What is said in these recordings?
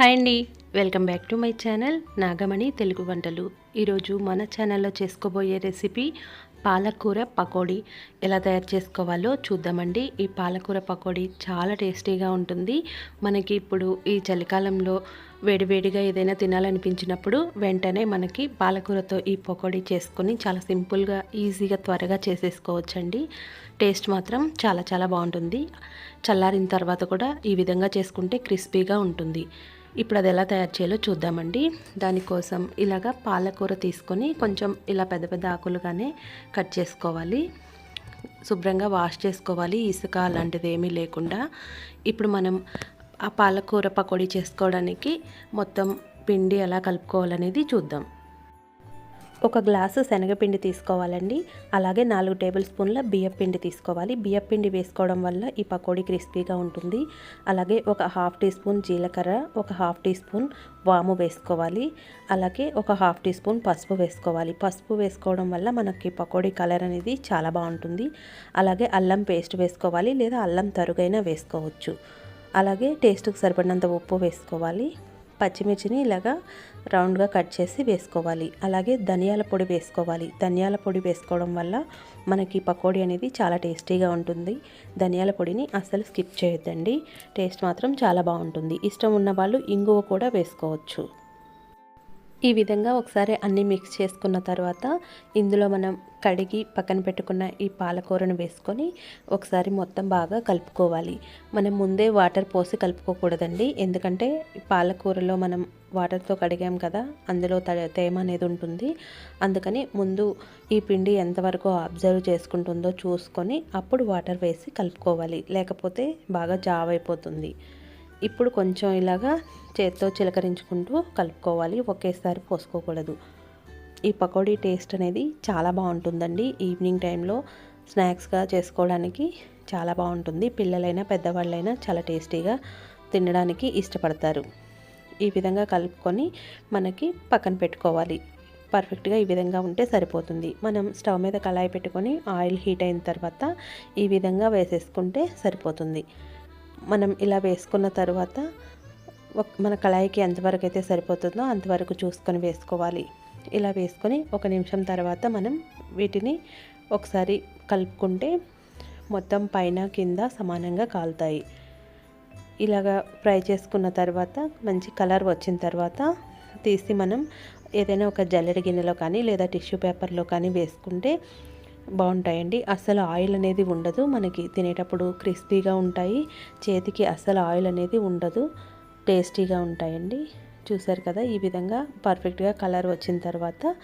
Hi అండి. Welcome back to my channel Nagamani Telugu వంటలు. ఈరోజు మన ఛానల్లో చేసుకోబోయే రెసిపీ పాలకూర పకోడీ. ఎలా తయారు చేసుకోవాలో చూద్దామండి. ఈ పాలకూర పకోడీ చాలా టేస్టీగా ఉంటుంది. మనకి ఇప్పుడు ఈ చలికాలంలో వేడివేడిగా ఏదైనా తినాలనిపించినప్పుడు వెంటనే మనకి పాలకూరతో ఈ పకోడీ చేసుకొని చాలా సింపుల్గా ఈజీగా త్వరగా చేసేసుకోవచ్చండి. టేస్ట్ మాత్రం చాలా చాలా బాగుంటుంది. చల్లారిన తర్వాత కూడా ఈ విధంగా చేసుకుంటే క్రిస్పీగా ఉంటుంది. ఇప్పుడు అది ఎలా తయారు చేయాలో చూద్దామండి. దానికోసం ఇలాగా పాలకూర తీసుకొని కొంచెం ఇలా పెద్ద పెద్ద ఆకులుగానే కట్ చేసుకోవాలి. శుభ్రంగా వాష్ చేసుకోవాలి. ఇసుక అలాంటిది ఏమీ లేకుండా. ఇప్పుడు మనం ఆ పాలకూర పకోడీ చేసుకోవడానికి మొత్తం పిండి ఎలా కలుపుకోవాలనేది చూద్దాం. ఒక గ్లాసు శనగపిండి తీసుకోవాలండి. అలాగే నాలుగు టేబుల్ స్పూన్ల బియ్యపిండి తీసుకోవాలి. బియ్యపిండి వేసుకోవడం వల్ల ఈ పకోడీ క్రిస్పీగా ఉంటుంది. అలాగే ఒక హాఫ్ టీ స్పూన్ జీలకర్ర ఒక హాఫ్ టీ స్పూన్ వాము వేసుకోవాలి. అలాగే ఒక హాఫ్ టీ స్పూన్ పసుపు వేసుకోవాలి. పసుపు వేసుకోవడం వల్ల మనకి పకోడీ కలర్ అనేది చాలా బాగుంటుంది. అలాగే అల్లం పేస్ట్ వేసుకోవాలి లేదా అల్లం తరుగైనా వేసుకోవచ్చు. అలాగే టేస్ట్కి సరిపడినంత ఉప్పు వేసుకోవాలి. పచ్చిమిర్చిని ఇలాగా రౌండ్గా కట్ చేసి వేసుకోవాలి. అలాగే ధనియాల పొడి వేసుకోవాలి. ధనియాల పొడి వేసుకోవడం వల్ల మనకి పకోడీ అనేది చాలా టేస్టీగా ఉంటుంది. ధనియాల పొడిని అస్సలు స్కిప్ చేయొద్దండి. టేస్ట్ మాత్రం చాలా బాగుంటుంది. ఇష్టం ఉన్న వాళ్ళు ఇంగువ కూడా వేసుకోవచ్చు. ఈ విధంగా ఒకసారి అన్నీ మిక్స్ చేసుకున్న తర్వాత ఇందులో మనం కడిగి పక్కన పెట్టుకున్న ఈ పాలకూరను వేసుకొని ఒకసారి మొత్తం బాగా కలుపుకోవాలి. మనం ముందే వాటర్ పోసి కలుపుకోకూడదండి. ఎందుకంటే పాలకూరలో మనం వాటర్తో కడిగాం కదా అందులో తేమ అనేది ఉంటుంది. అందుకని ముందు ఈ పిండి ఎంతవరకు అబ్జర్వ్ చేసుకుంటుందో చూసుకొని అప్పుడు వాటర్ వేసి కలుపుకోవాలి. లేకపోతే బాగా జావ్ అయిపోతుంది ఇప్పుడు కొంచెం ఇలాగా చేత్తో చిలకరించుకుంటూ కలుపుకోవాలి. ఒకేసారి పోసుకోకూడదు. ఈ పకోడీ టేస్ట్ అనేది చాలా బాగుంటుందండి. ఈవినింగ్ టైంలో స్నాక్స్గా చేసుకోవడానికి చాలా బాగుంటుంది. పిల్లలైనా పెద్దవాళ్ళైనా చాలా టేస్టీగా తినడానికి ఇష్టపడతారు. ఈ విధంగా కలుపుకొని మనకి పక్కన పెట్టుకోవాలి. పర్ఫెక్ట్గా ఈ విధంగా ఉంటే సరిపోతుంది. మనం స్టవ్ మీద కళాయి పెట్టుకొని ఆయిల్ హీట్ అయిన తర్వాత ఈ విధంగా వేసేసుకుంటే సరిపోతుంది. మనం ఇలా వేసుకున్న తర్వాత మన కళాయికి ఎంతవరకు అయితే సరిపోతుందో అంతవరకు చూసుకొని వేసుకోవాలి. ఇలా వేసుకొని ఒక నిమిషం తర్వాత మనం వీటిని ఒకసారి కలుపుకుంటే మొత్తం పైన కింద సమానంగా కాలుతాయి. ఇలాగా ఫ్రై చేసుకున్న తర్వాత మంచి కలర్ వచ్చిన తర్వాత తీసి మనం ఏదైనా ఒక జల్లెడ గిన్నెలో కానీ లేదా టిష్యూ పేపర్లో కానీ వేసుకుంటే బాగుంటాయండి. అస్సలు ఆయిల్ అనేది ఉండదు. మనకి తినేటప్పుడు క్రిస్పీగా ఉంటాయి. చేతికి అస్సలు ఆయిల్ అనేది ఉండదు. టేస్టీగా ఉంటాయండి. చూసారు కదా ఈ విధంగా పర్ఫెక్ట్గా కలర్ వచ్చిన తర్వాత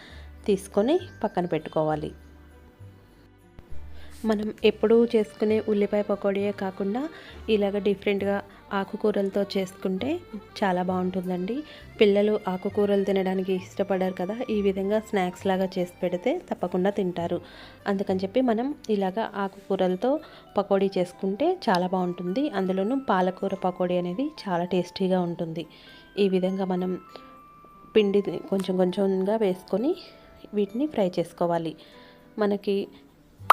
తీసుకొని పక్కన పెట్టుకోవాలి. మనం ఎప్పుడూ చేసుకునే ఉల్లిపాయ పకోడీయే కాకుండా ఇలాగ డిఫరెంట్గా ఆకుకూరలతో చేసుకుంటే చాలా బాగుంటుందండి. పిల్లలు ఆకుకూరలు తినడానికి ఇష్టపడరు కదా ఈ విధంగా స్నాక్స్ లాగా చేసి పెడితే తప్పకుండా తింటారు. అందుకని చెప్పి మనం ఇలాగ ఆకుకూరలతో పకోడీ చేసుకుంటే చాలా బాగుంటుంది. అందులోనూ పాలకూర పకోడీ అనేది చాలా టేస్టీగా ఉంటుంది. ఈ విధంగా మనం పిండి కొంచెం కొంచెంగా వేసుకొని వీటిని ఫ్రై చేసుకోవాలి. మనకి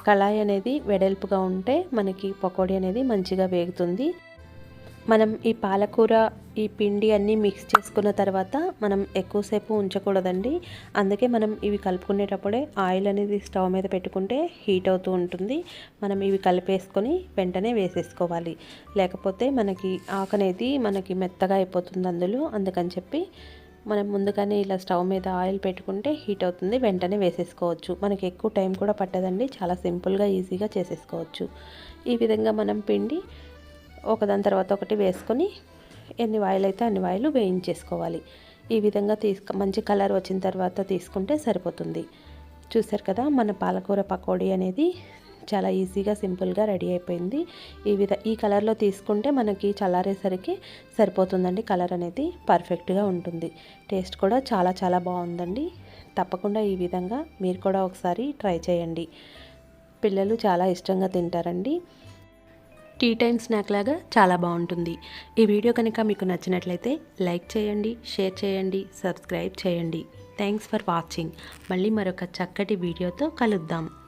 కళాయి అనేది వెడల్పుగా ఉంటే మనకి పకోడీ అనేది మంచిగా వేగుతుంది. మనం ఈ పాలకూర ఈ పిండి అన్నీ మిక్స్ చేసుకున్న తర్వాత మనం ఎక్కువసేపు ఉంచకూడదండి. అందుకే మనం ఇవి కలుపుకునేటప్పుడే ఆయిల్ అనేది స్టవ్ మీద పెట్టుకుంటే హీట్ అవుతూ ఉంటుంది. మనం ఇవి కలిపేసుకొని వెంటనే వేసేసుకోవాలి. లేకపోతే మనకి ఆకు అనేది మనకి మెత్తగా అయిపోతుంది అందులో. అందుకని చెప్పి మనం ముందుగానే ఇలా స్టవ్ మీద ఆయిల్ పెట్టుకుంటే హీట్ అవుతుంది వెంటనే వేసేసుకోవచ్చు. మనకి ఎక్కువ టైం కూడా పట్టదండి చాలా సింపుల్గా ఈజీగా చేసేసుకోవచ్చు. ఈ విధంగా మనం పిండి ఒకదాని తర్వాత ఒకటి వేసుకొని ఎన్ని వాయిల్ అయితే అన్ని వాయిలు వేయించేసుకోవాలి. ఈ విధంగా తీసుకు మంచి కలర్ వచ్చిన తర్వాత తీసుకుంటే సరిపోతుంది. చూసారు కదా మన పాలకూర పకోడీ అనేది చాలా ఈజీగా సింపుల్గా రెడీ అయిపోయింది. ఈ విధ ఈ కలర్లో తీసుకుంటే మనకి చల్లారేసరికి సరిపోతుందండి. కలర్ అనేది పర్ఫెక్ట్గా ఉంటుంది. టేస్ట్ కూడా చాలా చాలా బాగుందండి. తప్పకుండా ఈ విధంగా మీరు కూడా ఒకసారి ట్రై చేయండి. పిల్లలు చాలా ఇష్టంగా తింటారండి. టీ టైం స్నాక్ లాగా చాలా బాగుంటుంది. ఈ వీడియో కనుక మీకు నచ్చినట్లయితే లైక్ చేయండి షేర్ చేయండి సబ్స్క్రైబ్ చేయండి. Thanks for watching. మళ్ళీ మరొక చక్కటి వీడియోతో కలుద్దాం.